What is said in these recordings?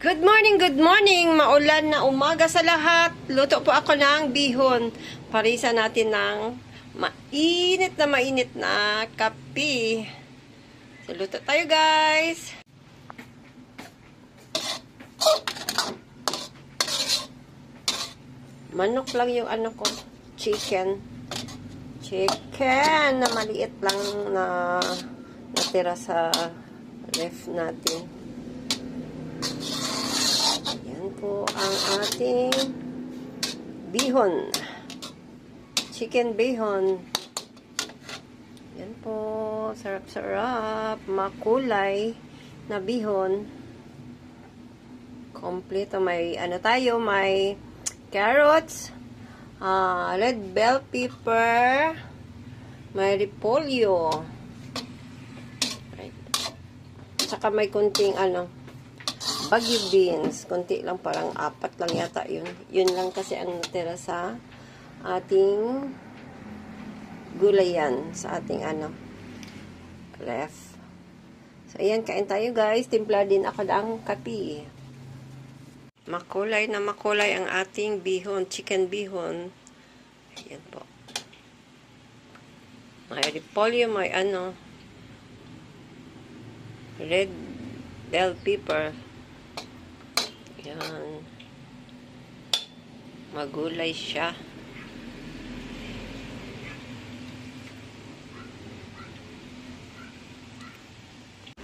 Good morning, good morning. Maulan na umaga sa lahat. Luto po ako ng bihon. Parisa natin ng mainit na mainit na kape. So, luto tayo guys. Manok lang yung ano ko. Chicken. Chicken na maliit lang na natira sa ref natin. Yan po ang ating bihon. Chicken bihon. Yan po. Sarap-sarap. Makulay na bihon. Kompleto. May ano tayo. May carrots. ah, red bell pepper. May repolyo. Right. Saka may kunting ano, Baguio beans. Kunti lang, parang apat lang yata yun. Yun lang kasi ang natira sa ating gulay yan. Sa ating ano, ref. So, ayan, kain tayo guys. Timpla din ako ng kape. Makulay na makulay ang ating bihon, chicken bihon. Ayan po. May repolyo, may ano, red bell pepper. Yan. Magulay siya.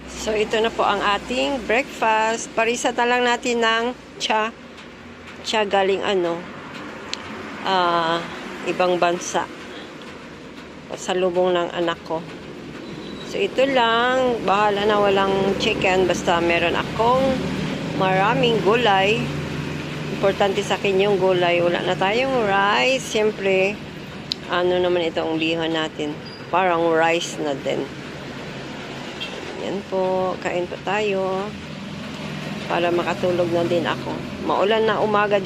So, ito na po ang ating breakfast. Parisa na lang natin ng cha. Cha galing ano, ah, ibang bansa. Sa lubong ng anak ko. So, ito lang. Bahala na walang chicken. Basta meron akong maraming gulay. Importante sa akin yung gulay. Wala na tayong rice. Siyempre, ano naman itong bihon natin. Parang rice na din. Yan po. Kain po tayo. Para makatulog na din ako. Maulan na umaga